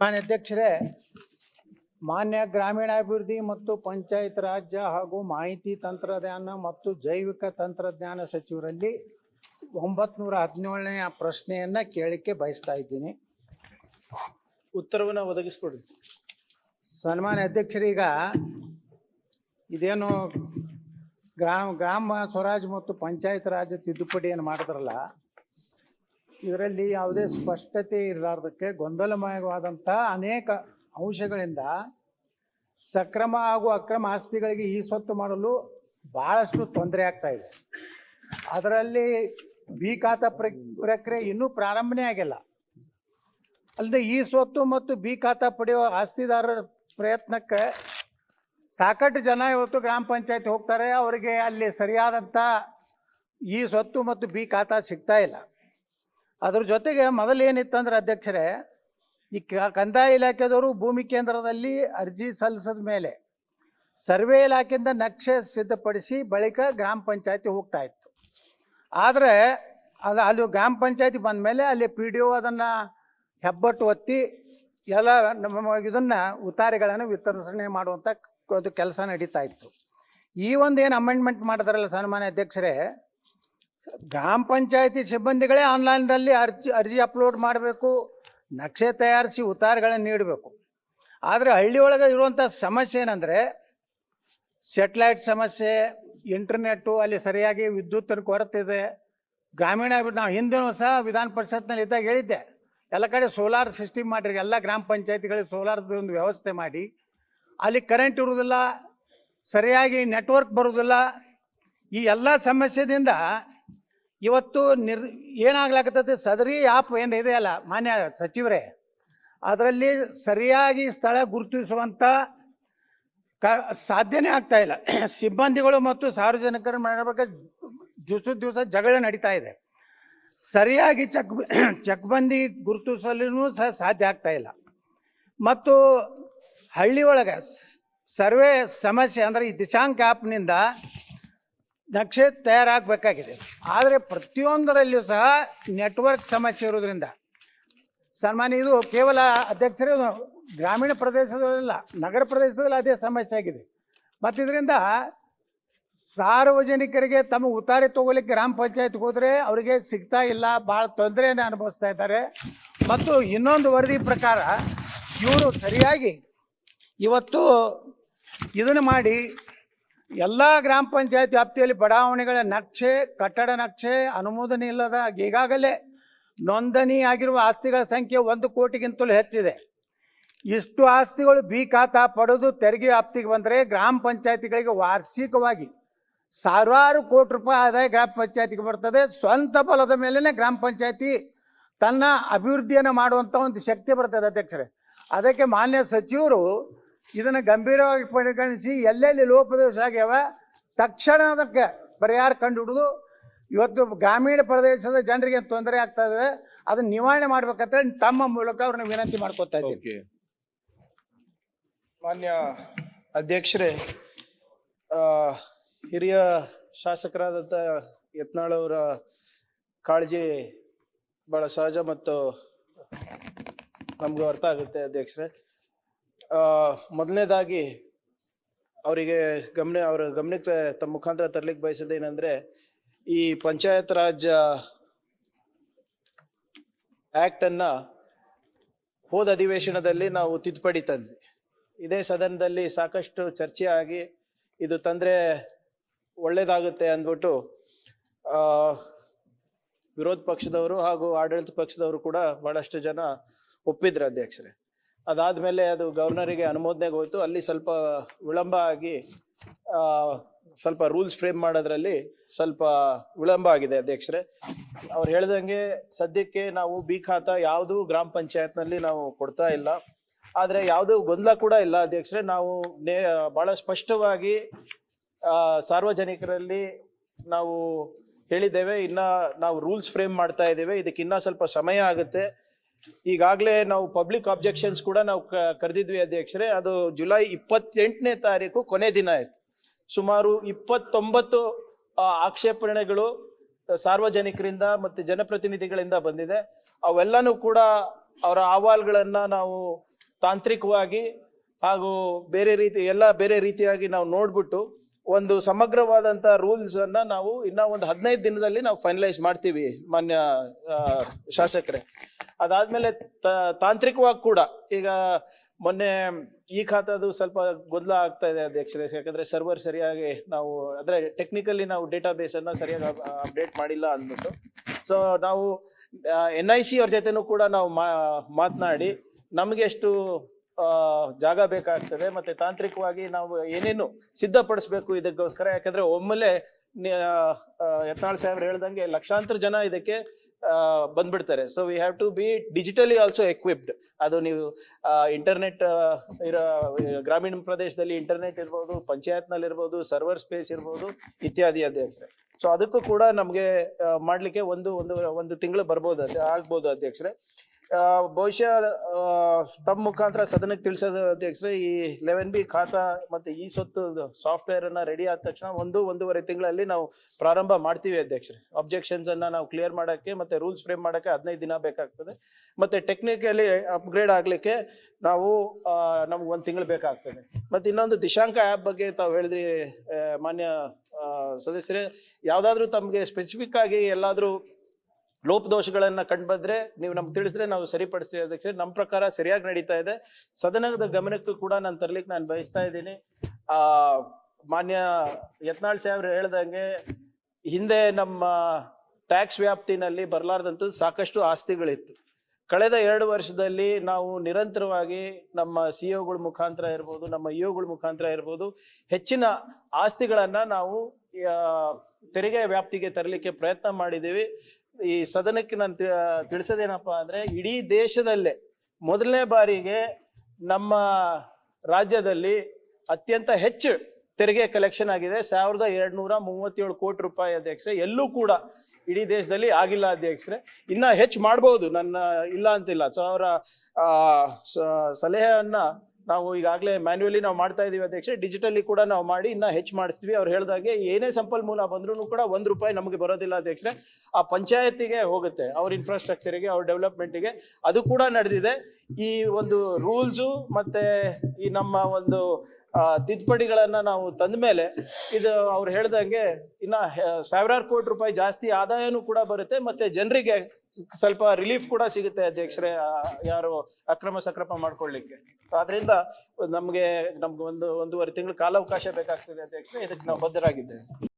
ಮಾನ್ಯ ಅಧ್ಯಕ್ಷರೇ ಮಾನ್ಯ ಗ್ರಾಮೀಣಾಭಿವೃದ್ಧಿ ಮತ್ತು ಪಂಚಾಯತ್ ರಾಜ್ಯ ಹಾಗೂ ಮಾಹಿತಿ ತಂತ್ರಜ್ಞಾನ ಮತ್ತು ಜೈವಿಕ ತಂತ್ರಜ್ಞಾನ ಸಚಿವರಲ್ಲಿ ಒಂಬತ್ನೂರ ಹದಿನೇಳನೆಯ ಪ್ರಶ್ನೆಯನ್ನ ಕೇಳಲಿಕ್ಕೆ ಬಯಸ್ತಾ ಇದ್ದೀನಿ. ಉತ್ತರವನ್ನು ಒದಗಿಸ್ಕೊಡಿ. ಸನ್ಮಾನ್ಯ ಅಧ್ಯಕ್ಷರೀಗ ಇದೇನು ಗ್ರಾಮ ಗ್ರಾಮ ಸ್ವರಾಜ್ ಮತ್ತು ಪಂಚಾಯತ್ ರಾಜ್ ತಿದ್ದುಪಡಿಯನ್ನು ಮಾಡಿದ್ರಲ್ಲ ಇದರಲ್ಲಿ ಯಾವುದೇ ಸ್ಪಷ್ಟತೆ ಇರಲಾರ್ದಕ್ಕೆ ಗೊಂದಲಮಯವಾದಂಥ ಅನೇಕ ಅಂಶಗಳಿಂದ ಸಕ್ರಮ ಹಾಗೂ ಅಕ್ರಮ ಆಸ್ತಿಗಳಿಗೆ ಈ ಸ್ವತ್ತು ಮಾಡಲು ಬಹಳಷ್ಟು ತೊಂದರೆ ಆಗ್ತಾ ಇದೆ. ಅದರಲ್ಲಿ ಬಿ ಖಾತಾ ಪ್ರ- ಪ್ರಕ್ರಿಯೆ ಇನ್ನೂ ಪ್ರಾರಂಭನೇ ಆಗಿಲ್ಲ. ಅಲ್ಲದೆ ಈ ಸ್ವತ್ತು ಮತ್ತು ಬಿ ಖಾತಾ ಪಡೆಯುವ ಆಸ್ತಿದಾರರ ಪ್ರಯತ್ನಕ್ಕೆ ಸಾಕಷ್ಟು ಜನ ಇವತ್ತು ಗ್ರಾಮ ಪಂಚಾಯತ್ ಹೋಗ್ತಾರೆ. ಅವರಿಗೆ ಅಲ್ಲಿ ಸರಿಯಾದಂಥ ಈ ಸ್ವತ್ತು ಮತ್ತು ಬಿ ಖಾತಾ ಸಿಗ್ತಾ ಇಲ್ಲ. ಅದ್ರ ಜೊತೆಗೆ ಮೊದಲು ಏನಿತ್ತಂದ್ರೆ ಅಧ್ಯಕ್ಷರೇ, ಈ ಕಂದಾಯ ಇಲಾಖೆದವರು ಭೂಮಿ ಕೇಂದ್ರದಲ್ಲಿ ಅರ್ಜಿ ಸಲ್ಲಿಸಿದ ಮೇಲೆ ಸರ್ವೆ ಇಲಾಖೆಯಿಂದ ನಕ್ಷೆ ಸಿದ್ಧಪಡಿಸಿ ಬಳಿಕ ಗ್ರಾಮ ಪಂಚಾಯತಿ ಹೋಗ್ತಾ ಇತ್ತು. ಆದರೆ ಅದು ಅಲ್ಲಿ ಗ್ರಾಮ ಪಂಚಾಯತಿ ಬಂದ ಮೇಲೆ ಅಲ್ಲಿ ಪಿ ಡಿ ಒ ಅದನ್ನು ಹೆಬ್ಬಟ್ಟು ಒತ್ತಿ ಎಲ್ಲ ನಮ್ಮ ಇದನ್ನು ಉತ್ತಾರಿಗಳನ್ನು ವಿತರಣೆ ಮಾಡುವಂಥ ಒಂದು ಕೆಲಸ ನಡೀತಾ ಇತ್ತು. ಈ ಒಂದು ಏನು ಅಮೆಂಡ್ಮೆಂಟ್ ಮಾಡಿದಾರಲ್ಲ ಸನ್ಮಾನ್ಯ ಅಧ್ಯಕ್ಷರೇ ಗ್ರಾಮ ಪಂಚಾಯತಿ ಸಿಬ್ಬಂದಿಗಳೇ ಆನ್ಲೈನ್ದಲ್ಲಿ ಅರ್ಜಿ ಅರ್ಜಿ ಅಪ್ಲೋಡ್ ಮಾಡಬೇಕು, ನಕ್ಷೆ ತಯಾರಿಸಿ ಉತ್ತಾರಗಳನ್ನು ನೀಡಬೇಕು. ಆದರೆ ಹಳ್ಳಿ ಒಳಗೆ ಇರುವಂಥ ಸಮಸ್ಯೆ ಏನಂದರೆ, ಸೆಟ್ಲೈಟ್ ಸಮಸ್ಯೆ, ಇಂಟರ್ನೆಟ್ಟು, ಅಲ್ಲಿ ಸರಿಯಾಗಿ ವಿದ್ಯುತ್ತಿನ ಕೊರತೆ ಇದೆ ಗ್ರಾಮೀಣ ನಾವು ಹಿಂದಿನೂ ಸಹ ವಿಧಾನ ಪರಿಷತ್ನಲ್ಲಿ ಇದ್ದಾಗ ಹೇಳಿದ್ದೆ, ಎಲ್ಲ ಕಡೆ ಸೋಲಾರ್ ಸಿಸ್ಟಮ್ ಮಾಡಿರಿ, ಎಲ್ಲ ಗ್ರಾಮ ಪಂಚಾಯತಿಗಳಿಗೆ ಸೋಲಾರ್ದು ಒಂದು ವ್ಯವಸ್ಥೆ ಮಾಡಿ. ಅಲ್ಲಿ ಕರೆಂಟ್ ಇರುವುದಿಲ್ಲ, ಸರಿಯಾಗಿ ನೆಟ್ವರ್ಕ್ ಬರುವುದಿಲ್ಲ. ಈ ಎಲ್ಲ ಸಮಸ್ಯೆದಿಂದ ಇವತ್ತು ನಿರ್, ಏನಾಗ್ಲಾಕತ್ತೈತೆ? ಸದರಿ ಆ್ಯಪ್ ಏನು ಇದೆಯಲ್ಲ ಮಾನ್ಯ ಸಚಿವರೇ. ಅದರಲ್ಲಿ ಸರಿಯಾಗಿ ಸ್ಥಳ ಗುರುತಿಸುವಂಥ ಕ, ಸಾಧ್ಯನೇ ಆಗ್ತಾ ಇಲ್ಲ. ಸಿಬ್ಬಂದಿಗಳು ಮತ್ತು ಸಾರ್ವಜನಿಕರ ಮಾಡಬೇಕು ದಿವಸ ದಿವಸ ಜಗಳ ನಡೀತಾ ಇದೆ. ಸರಿಯಾಗಿ ಚಕ್, ಚಕ್ಬಂದಿ ಗುರುತಿಸಲು ಸಹ ಸಾಧ್ಯ ಆಗ್ತಾ ಇಲ್ಲ. ಮತ್ತು ಹಳ್ಳಿ ಒಳಗೆ ಸರ್ವೆ ಸಮಸ್ಯೆ ಅಂದರೆ ಈ ದಿಶಾಂಕ್ ಆ್ಯಪ್ನಿಂದ ನಕ್ಷೆ ತಯಾರಾಗಬೇಕಾಗಿದೆ. ಆದರೆ ಪ್ರತಿಯೊಂದರಲ್ಲಿಯೂ ಸಹ ನೆಟ್ವರ್ಕ್ ಸಮಸ್ಯೆ ಇರೋದ್ರಿಂದ, ಸನ್ಮಾನ್ಯ, ಇದು ಕೇವಲ ಅಧ್ಯಕ್ಷರೇ ಗ್ರಾಮೀಣ ಪ್ರದೇಶದಲ್ಲ ನಗರ ಪ್ರದೇಶದಲ್ಲಿ ಅದೇ ಸಮಸ್ಯೆ ಆಗಿದೆ. ಮತ್ತು ಇದರಿಂದ ಸಾರ್ವಜನಿಕರಿಗೆ ತಮ್ಮ ಉತ್ತಾರೆ ತಗೋಲಿಕ್ಕೆ ಗ್ರಾಮ ಪಂಚಾಯತ್ಗೆ ಹೋದರೆ ಅವರಿಗೆ ಸಿಗ್ತಾ ಇಲ್ಲ, ಭಾಳ ತೊಂದರೆಯನ್ನು ಅನುಭವಿಸ್ತಾ ಇದ್ದಾರೆ. ಮತ್ತು ಇನ್ನೊಂದು ವರದಿ ಪ್ರಕಾರ, ಇವರು ಸರಿಯಾಗಿ ಇವತ್ತು ಇದನ್ನು ಮಾಡಿ ಎಲ್ಲ ಗ್ರಾಮ ಪಂಚಾಯತ್ ವ್ಯಾಪ್ತಿಯಲ್ಲಿ ಬಡಾವಣೆಗಳ ನಕ್ಷೆ, ಕಟ್ಟಡ ನಕ್ಷೆ, ಅನುಮೋದನೆ ಇಲ್ಲದ ಈಗಾಗಲೇ ನೋಂದಣಿ ಆಗಿರುವ ಆಸ್ತಿಗಳ ಸಂಖ್ಯೆ ಒಂದು ಕೋಟಿಗಿಂತಲೂ ಹೆಚ್ಚಿದೆ. ಇಷ್ಟು ಆಸ್ತಿಗಳು ಬಿ ಖಾತಾ ಪಡೆದು ತೆರಿಗೆ ವ್ಯಾಪ್ತಿಗೆ ಬಂದರೆ ಗ್ರಾಮ ಪಂಚಾಯತಿಗಳಿಗೆ ವಾರ್ಷಿಕವಾಗಿ ಸಾವಿರಾರು ಕೋಟಿ ರೂಪಾಯಿ ಆದಾಯ ಗ್ರಾಮ ಪಂಚಾಯತಿಗೆ ಬರ್ತದೆ. ಸ್ವಂತ ಬಲದ ಮೇಲೇ ಗ್ರಾಮ ಪಂಚಾಯತಿ ತನ್ನ ಅಭಿವೃದ್ಧಿಯನ್ನು ಮಾಡುವಂಥ ಒಂದು ಶಕ್ತಿ ಬರ್ತದೆ ಅಧ್ಯಕ್ಷರೇ. ಅದಕ್ಕೆ ಮಾನ್ಯ ಸಚಿವರು ಇದನ್ನು ಗಂಭೀರವಾಗಿ ಪರಿಗಣಿಸಿ ಎಲ್ಲೆಲ್ಲಿ ಲೋಪದೋಷ ಆಗ್ಯಾವ ತಕ್ಷಣ ಅದಕ್ಕೆ ಪರಿಹಾರ ಕಂಡು ಹಿಡಿದು ಇವತ್ತು ಗ್ರಾಮೀಣ ಪ್ರದೇಶದ ಜನರಿಗೆ ತೊಂದರೆ ಆಗ್ತಾ ಇದೆ ಅದನ್ನ ನಿವಾರಣೆ ಮಾಡ್ಬೇಕಂತೇಳಿ ತಮ್ಮ ಮೂಲಕ ಅವ್ರನ್ನ ವಿನಂತಿ ಮಾಡ್ಕೊತಾ ಇದ್ದೀನಿ. ಓಕೆ. ಮಾನ್ಯ ಅಧ್ಯಕ್ಷರೇ ಆ, ಹಿರಿಯ ಶಾಸಕರಾದಂಥ ಯತ್ನಾಳ್ ಅವರ ಕಾಳಜಿ ಬಹಳ ಸಹಜ ಮತ್ತು ನಮಗೂ ಅರ್ಥ ಆಗುತ್ತೆ ಅಧ್ಯಕ್ಷರೇ. ಮೊದಲನೇದಾಗಿ ಅವರಿಗೆ ಗಮನ, ಅವರ ಗಮನಕ್ಕೆ ತಮ್ಮ ಮುಖಾಂತರ ತರ್ಲಿಕ್ಕೆ ಬಯಸೋದೇನೆಂದ್ರೆ ಈ ಪಂಚಾಯತ್ ರಾಜ್ ಆಕ್ಟ್ ಅನ್ನ ಹೋದ ಅಧಿವೇಶನದಲ್ಲಿ ನಾವು ತಿದ್ದುಪಡಿ ತಂದ್ವಿ. ಇದೇ ಸದನದಲ್ಲಿ ಸಾಕಷ್ಟು ಚರ್ಚೆ ಆಗಿ ಇದು ತಂದ್ರೆ ಒಳ್ಳೇದಾಗುತ್ತೆ ಅಂದ್ಬಿಟ್ಟು ವಿರೋಧ ಪಕ್ಷದವರು ಹಾಗೂ ಆಡಳಿತ ಪಕ್ಷದವರು ಕೂಡ ಬಹಳಷ್ಟು ಜನ ಒಪ್ಪಿದ್ರು ಅಧ್ಯಕ್ಷರೇ. ಅದಾದ್ಮೇಲೆ ಅದು ಗವರ್ನರಿಗೆ ಅನುಮೋದನೆಗೆ ಹೋಯಿತು. ಅಲ್ಲಿ ಸ್ವಲ್ಪ ವಿಳಂಬ ಆಗಿ ಸ್ವಲ್ಪ ರೂಲ್ಸ್ ಫ್ರೇಮ್ ಮಾಡೋದ್ರಲ್ಲಿ ಸ್ವಲ್ಪ ವಿಳಂಬ ಆಗಿದೆ ಅಧ್ಯಕ್ಷರೇ. ಅವ್ರು ಹೇಳ್ದಂಗೆ ಸದ್ಯಕ್ಕೆ ನಾವು ಬಿ ಖಾತ ಯಾವುದು ಗ್ರಾಮ ಪಂಚಾಯತ್ನಲ್ಲಿ ನಾವು ಕೊಡ್ತಾ ಇಲ್ಲ. ಆದ್ರೆ ಯಾವುದು ಗೊಂದಲ ಕೂಡ ಇಲ್ಲ ಅಧ್ಯಕ್ಷರೇ. ನಾವು ನೇ, ಬಹಳ ಸ್ಪಷ್ಟವಾಗಿ ಸಾರ್ವಜನಿಕರಲ್ಲಿ ನಾವು ಹೇಳಿದ್ದೇವೆ. ಇನ್ನ ನಾವು ರೂಲ್ಸ್ ಫ್ರೇಮ್ ಮಾಡ್ತಾ ಇದ್ದೇವೆ. ಇದಕ್ಕೆ ಇನ್ನ ಸ್ವಲ್ಪ ಸಮಯ ಆಗುತ್ತೆ. ಈಗಾಗಲೇ ನಾವು ಪಬ್ಲಿಕ್ ಆಬ್ಜೆಕ್ಷನ್ಸ್ ಕೂಡ ನಾವು ಕರೆದಿದ್ವಿ ಅಧ್ಯಕ್ಷರೇ. ಅದು ಜುಲೈ ಇಪ್ಪತ್ತೆಂಟನೇ ತಾರೀಕು ಕೊನೆ ದಿನ ಆಯಿತು. ಸುಮಾರು ಇಪ್ಪತ್ತೊಂಬತ್ತು ಆಕ್ಷೇಪಣೆಗಳು ಸಾರ್ವಜನಿಕರಿಂದ ಮತ್ತು ಜನಪ್ರತಿನಿಧಿಗಳಿಂದ ಬಂದಿದೆ. ಅವೆಲ್ಲನೂ ಕೂಡ ಅವರ ಅಹವಾಲುಗಳನ್ನು ನಾವು ತಾಂತ್ರಿಕವಾಗಿ ಹಾಗೂ ಬೇರೆ ರೀತಿ, ಎಲ್ಲ ಬೇರೆ ರೀತಿಯಾಗಿ ನಾವು ನೋಡ್ಬಿಟ್ಟು ಒಂದು ಸಮಗ್ರವಾದಂತ ರೂಲ್ಸ್ ಅನ್ನ ನಾವು ಇನ್ನ ಒಂದು ಹದಿನೈದು ದಿನದಲ್ಲಿ ನಾವು ಫೈನಲೈಸ್ ಮಾಡ್ತೀವಿ ಮಾನ್ಯ ಶಾಸಕರೇ. ಅದಾದ್ಮೇಲೆ ತಾಂತ್ರಿಕವಾಗಿ ಕೂಡ ಈಗ ಮೊನ್ನೆ ಈ ಖಾತಾದು ಸ್ವಲ್ಪ ಗೊಂದಲ ಆಗ್ತಾ ಇದೆ ಅಧ್ಯಕ್ಷರೇ. ಯಾಕಂದ್ರೆ ಸರ್ವರ್ ಸರಿಯಾಗಿ ನಾವು ಅಂದ್ರೆ ಟೆಕ್ನಿಕಲಿ ನಾವು ಡೇಟಾ ಬೇಸ್ ಅನ್ನ ಸರಿಯಾಗಿ ಅಪ್ಡೇಟ್ ಮಾಡಿಲ್ಲ ಅಂದ್ಬಿಟ್ಟು. ಸೊ ನಾವು ಎನ್ ಐ ಸಿ ಅವ್ರ ಜೊತೆನೂ ಕೂಡ ನಾವು ಮಾತನಾಡಿ ನಮ್ಗೆ ಎಷ್ಟು ಆ, ಜಾಗ ಬೇಕಾಗ್ತದೆ, ಮತ್ತೆ ತಾಂತ್ರಿಕವಾಗಿ ನಾವು ಏನೇನು ಸಿದ್ಧಪಡಿಸ್ಬೇಕು ಇದಕ್ಕೋಸ್ಕರ. ಯಾಕಂದ್ರೆ ಒಮ್ಮೆಲೆ ಯತ್ನಾಳ್ ಸಾಹೇಬ್ರು ಹೇಳ್ದಂಗೆ ಲಕ್ಷಾಂತರ ಜನ ಇದಕ್ಕೆ ಬಂದ್ಬಿಡ್ತಾರೆ. So we have to be digitally also equipped ಅದು ನೀವು ಇಂಟರ್ನೆಟ್ ಇರೋ, ಗ್ರಾಮೀಣ ಪ್ರದೇಶದಲ್ಲಿ ಇಂಟರ್ನೆಟ್ ಇರ್ಬೋದು ಪಂಚಾಯತ್ನಲ್ಲಿ ಇರ್ಬೋದು ಸರ್ವರ್ ಸ್ಪೇಸ್ ಇರ್ಬೋದು, ಇತ್ಯಾದಿ ಅಧ್ಯಕ್ಷರೇ ಸೊ ಅದಕ್ಕೂ ಕೂಡ ನಮಗೆ ಮಾಡ್ಲಿಕ್ಕೆ ಒಂದು ಒಂದು ಒಂದು ತಿಂಗಳು ಬರ್ಬೋದು ಆಗ್ಬೋದು ಅಧ್ಯಕ್ಷರೇ. ಬಹುಶಃ ತಮ್ಮ ಮುಖಾಂತರ ಸದನಕ್ಕೆ ತಿಳಿಸೋದು ಅಧ್ಯಕ್ಷರೇ ಈ ಲೆವೆನ್ ಬಿ ಖಾತಾ ಮತ್ತೆ ಈ ಸೊತ್ತು ಸಾಫ್ಟ್ವೇರ್ ಅನ್ನ ರೆಡಿ ಆದ ತಕ್ಷಣ ಒಂದು, ಒಂದೂವರೆ ತಿಂಗಳಲ್ಲಿ ನಾವು ಪ್ರಾರಂಭ ಮಾಡ್ತೀವಿ ಅಧ್ಯಕ್ಷರೇ. ಅಬ್ಜೆಕ್ಷನ್ಸ್ ಅನ್ನ ನಾವು ಕ್ಲಿಯರ್ ಮಾಡೋಕ್ಕೆ ಮತ್ತೆ ರೂಲ್ಸ್ ಫ್ರೇಮ್ ಮಾಡಕ್ಕೆ ಹದಿನೈದು ದಿನ ಬೇಕಾಗ್ತದೆ. ಮತ್ತೆ ಟೆಕ್ನಿಕಲಿ ಅಪ್ಗ್ರೇಡ್ ಆಗ್ಲಿಕ್ಕೆ ನಾವು ನಮ್ಗೆ ಒಂದು ತಿಂಗಳು ಬೇಕಾಗ್ತದೆ. ಮತ್ತೆ ಇನ್ನೊಂದು ದಿಶಾಂಕ ಆ್ಯಪ್ ಬಗ್ಗೆ ತಾವು ಹೇಳಿದ್ರಿ ಮಾನ್ಯ ಸದಸ್ಯರೇ. ಯಾವುದಾದ್ರೂ ತಮಗೆ ಸ್ಪೆಸಿಫಿಕ್ ಆಗಿ ಎಲ್ಲಾದ್ರೂ ಲೋಪದೋಷಗಳನ್ನ ಕಂಡುಬಂದ್ರೆ ನೀವು ನಮ್ಗೆ ತಿಳಿಸಿದ್ರೆ ನಾವು ಸರಿಪಡಿಸ್ತೀವಿ. ಅಧ್ಯಕ್ಷ ನಮ್ಮ ಪ್ರಕಾರ ಸರಿಯಾಗಿ ನಡೀತಾ ಇದೆ. ಸದನದ ಗಮನಕ್ಕೂ ಕೂಡ ನಾನು ತರ್ಲಿಕ್ಕೆ ನಾನು ಬಯಸ್ತಾ ಇದ್ದೀನಿ. ಆ, ಮಾನ್ಯ ಯತ್ನಾಳ್ ಸಾಹೇಬ್ರು ಹೇಳ್ದಂಗೆ ಹಿಂದೆ ನಮ್ಮ ಟ್ಯಾಕ್ಸ್ ವ್ಯಾಪ್ತಿನಲ್ಲಿ ಬರಲಾರ್ದಂಥ ಸಾಕಷ್ಟು ಆಸ್ತಿಗಳಿತ್ತು. ಕಳೆದ ಎರಡು ವರ್ಷದಲ್ಲಿ ನಾವು ನಿರಂತರವಾಗಿ ನಮ್ಮ ಸಿ ಒಗಳ ಮುಖಾಂತರ ಇರ್ಬೋದು, ನಮ್ಮ ಇ ಒಗಳ ಮುಖಾಂತರ ಇರ್ಬೋದು, ಹೆಚ್ಚಿನ ಆಸ್ತಿಗಳನ್ನು ನಾವು ತೆರಿಗೆ ವ್ಯಾಪ್ತಿಗೆ ತರಲಿಕ್ಕೆ ಪ್ರಯತ್ನ ಮಾಡಿದ್ದೀವಿ. ಈ ಸದನಕ್ಕೆ ನಾನು ತಿಳಿಸೋದೇನಪ್ಪ ಅಂದ್ರೆ ಇಡೀ ದೇಶದಲ್ಲೇ ಮೊದಲನೇ ಬಾರಿಗೆ ನಮ್ಮ ರಾಜ್ಯದಲ್ಲಿ ಅತ್ಯಂತ ಹೆಚ್ಚು ತೆರಿಗೆ ಕಲೆಕ್ಷನ್ ಆಗಿದೆ. ಸಾವಿರದ ಎರಡ್ ನೂರ ಮೂವತ್ತೇಳು ಕೋಟಿ ರೂಪಾಯಿ ಅಧ್ಯಕ್ಷರೇ ಎಲ್ಲೂ ಕೂಡ ಇಡೀ ದೇಶದಲ್ಲಿ ಆಗಿಲ್ಲ ಅಧ್ಯಕ್ಷರೇ. ಇನ್ನ ಹೆಚ್ಚು ಮಾಡ್ಬೋದು ನನ್ನ ಇಲ್ಲ ಅಂತಿಲ್ಲ. ಸೊ ಅವರ ಆ, ಸಲಹೆಯನ್ನ ನಾವು ಈಗಾಗಲೇ ಮ್ಯಾನ್ಯುವಲಿ ನಾವು ಮಾಡ್ತಾ ಇದೀವಿ ಅಧ್ಯಕ್ಷ ಡಿಜಿಟಲಿ ಕೂಡ ನಾವು ಮಾಡಿ ಇನ್ನ ಹೆಚ್ಚು ಮಾಡಿಸ್ತೀವಿ. ಅವ್ರು ಹೇಳಿದಾಗೆ ಏನೇ ಸಂಪನ್ಮೂಲ ಬಂದ್ರೂ ಕೂಡ ಒಂದು ರೂಪಾಯಿ ನಮಗೆ ಬರೋದಿಲ್ಲ ಅಧ್ಯಕ್ಷರೇ. ಆ ಪಂಚಾಯತಿಗೆ ಹೋಗುತ್ತೆ, ಅವ್ರ ಇನ್ಫ್ರಾಸ್ಟ್ರಕ್ಚರಿಗೆ ಅವ್ರ ಡೆವಲಪ್ಮೆಂಟಿಗೆ ಅದು ಕೂಡ ನಡೆದಿದೆ. ಈ ಒಂದು ರೂಲ್ಸು ಮತ್ತೆ ಈ ನಮ್ಮ ಒಂದು ತಿದ್ದುಪಡಿಗಳನ್ನ ನಾವು ತಂದ ಮೇಲೆ ಇದು ಅವ್ರು ಹೇಳ್ದಂಗೆ ಇನ್ನ ಸಾವಿರಾರು ಕೋಟಿ ರೂಪಾಯಿ ಜಾಸ್ತಿ ಆದಾಯನೂ ಕೂಡ ಬರುತ್ತೆ, ಮತ್ತೆ ಜನರಿಗೆ ಸ್ವಲ್ಪ ರಿಲೀಫ್ ಕೂಡ ಸಿಗುತ್ತೆ ಅಧ್ಯಕ್ಷರೇ ಯಾರು ಅಕ್ರಮ ಸಕ್ರಮ ಮಾಡ್ಕೊಳ್ಳಿಕ್ಕೆ. ಆದ್ರಿಂದ ನಮ್ಗೆ ನಮ್ಗೆ ಒಂದು ಒಂದೂವರೆ ತಿಂಗಳು ಕಾಲಾವಕಾಶ ಬೇಕಾಗ್ತದೆ ಅಧ್ಯಕ್ಷರೇ, ಇದಕ್ಕೆ ನಾವು ಬದ್ಧರಾಗಿದ್ದೇವೆ.